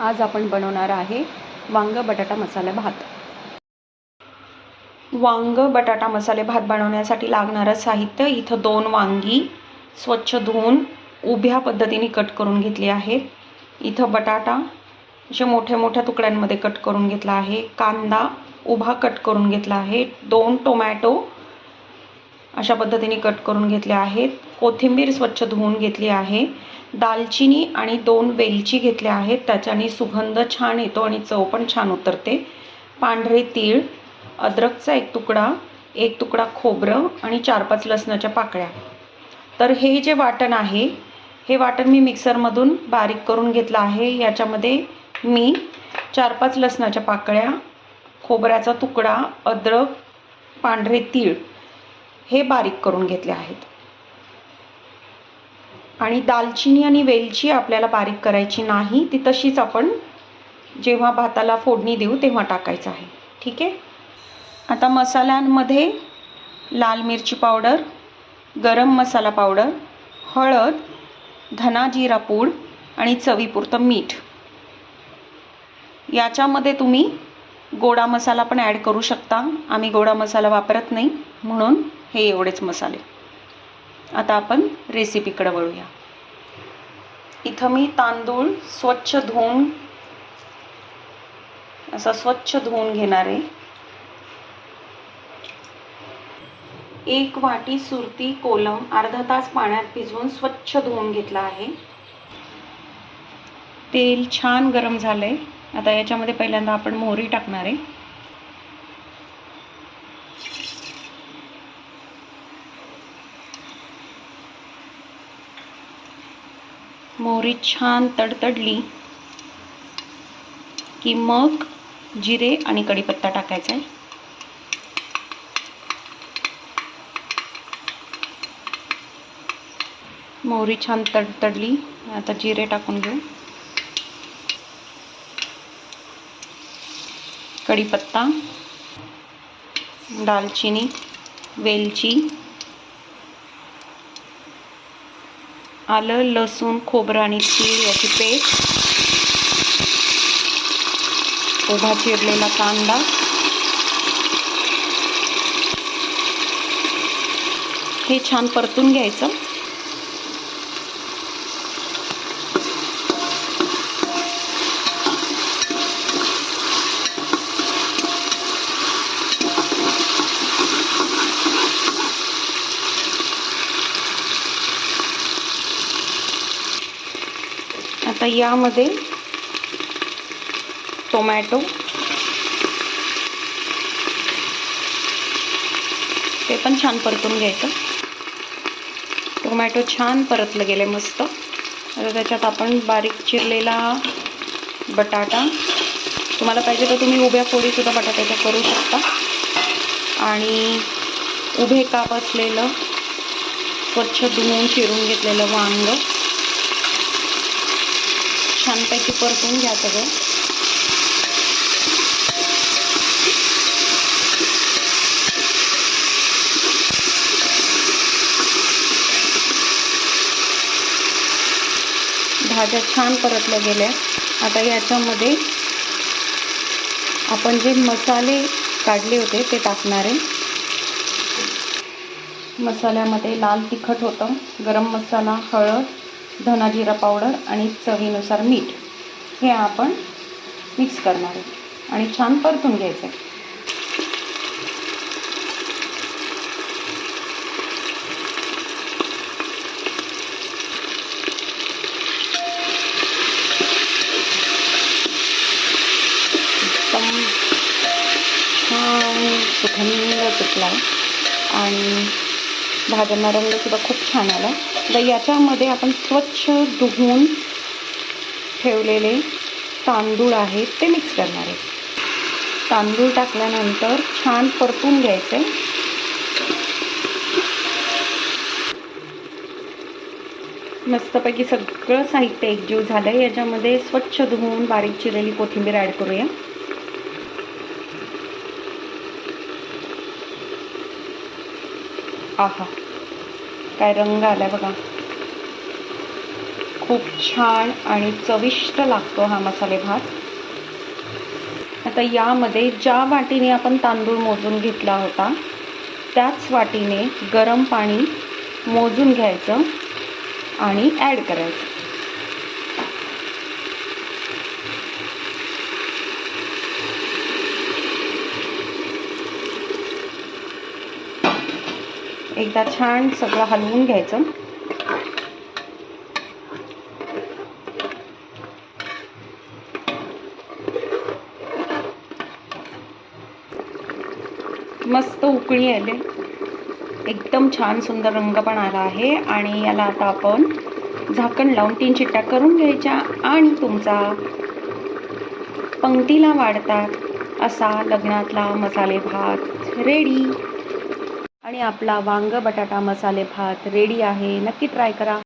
आज आपण बनवणार आहे वांग बटाटा मसाला भात. वांग बटाटा मसाले भात बनवण्यासाठी लागणारं साहित्य इथं दोन वांगी स्वच्छ धुवून उभ्या पद्धतीने कट करून घेतली आहेत इथं बटाटा अशा मोठ्या मोठ्या तुकड्यांमध्ये कट करून घेतला आहे. कांदा उभा कट करून घेतला आहे. दोन टोमॅटो अशा पद्धतीने कट करून घेतले आहेत. कोथिंबीर स्वच्छ धुवून घेतली आहे. दालचिनी आणि दोन वेलची घेतल्या आहेत. त्याच्याने सुगंध छान येतो आणि चव पण छान उतरते. पांढरे तीळ अद्रकचा एक तुकडा एक तुकडा खोबरं आणि चार पाच लसणाच्या पाकळ्या. तर हे जे वाटण आहे हे वाटण मी मिक्सरमधून बारीक करून घेतलं आहे. याच्यामध्ये मी चार पाच लसणाच्या पाकळ्या खोबऱ्याचा तुकडा अद्रक पांढरे तीळ हे बारीक करून घेतले आहेत. आणि दालचिनी आणि वेलची आपल्याला बारीक करायची नाही ती तशीच आपण जेव्हा भाताला फोडणी देऊ तेव्हा टाकायचं आहे. ठीक आहे? आता मसाल्यांमध्ये लाल मिरची पावडर गरम मसाला पावडर हळद धना जिरा पूड आणि चवीपुरतं मीठ. याच्यामध्ये तुम्ही गोडा मसाला पण ॲड करू शकता. आम्ही गोडा मसाला वापरत नाही म्हणून हे एवढेच मसाले. आता आपण रेसिपीकडे वळूया. इथं मी तांदूळ स्वच्छ धुवून असा स्वच्छ धुवून घेणार आहे. एक वाटी सुरती कोलम अर्धा तास पाण्यात भिजवून स्वच्छ धुवून घेतला आहे. तेल छान गरम झालंय. आता याच्यामध्ये पहिल्यांदा आपण मोहरी टाकणार आहे. मोहरी छान तडतडली की मग जिरे आणि कढीपत्ता टाकायचा आहे. मोहरी छान तडतडली. आता जिरे टाकून घेऊ. कढीपत्ता दालचिनी वेलची आलं लसूण खोबरं आणि तीळ याची पेस्ट. उभा चिरलेला कांदा. हे छान परतून घ्यायचं. आता यामध्ये टोमॅटो ते पण छान परतून घ्यायचं. टोमॅटो छान परतलं गेले मस्त. आता त्याच्यात आपण बारीक चिरलेला बटाटा तुम्हाला पाहिजे तर तुम्ही उभ्या फोडीसुद्धा बटाट्याच्या करू शकता. आणि उभे काप असलेलं स्वच्छ धुवून चिरून घेतलेलं वांग. छानपैकी परतून घ्या सगळं. भाज्या छान परतल्या गेल्या. आता याच्यामध्ये आपण जे मसाले काढले होते ते टाकणार आहे. मसाल्यामध्ये लाल तिखट होतं गरम मसाला हळद धना जिरा पावडर आणि चवीनुसार मीठ हे आपण मिक्स करणार आहे आणि छान परतून घ्यायचं आहे एकदम सुटला आणि भाज्यांना रंगसुद्धा खूप छान आला. तर याच्यामध्ये आपण स्वच्छ धुवून ठेवलेले तांदूळ आहेत ते मिक्स करणार आहे. तांदूळ टाकल्यानंतर छान परतून घ्यायचे. मस्तपैकी सगळं साहित्य एकजीव झालं आहे याच्यामध्ये स्वच्छ धुवून बारीक चिरलेली कोथिंबीर ॲड करूया. आहा. काय रंग आलाय बघा. खूप छान आणि चविष्ट लागतो हा मसाले भात. आता यामध्ये ज्या वाटीने आपण तांदूळ मोजून घेतला होता त्याच वाटीने गरम पाणी मोजून घ्यायचं आणि ॲड करायचं. एकदा छान सगळं हलवून घ्यायचं. मस्त उकळी आले. एकदम छान सुंदर रंग पण आला आहे आणि याला आता आपण झाकण लावून तीन चिट्ट्या करून घ्यायच्या आणि तुमचा पंक्तीला वाढतात असा लग्नातला मसाले भात रेडी आणि आपला वांग बटाटा मसाले भात रेडी आहे. नक्की ट्राय करा.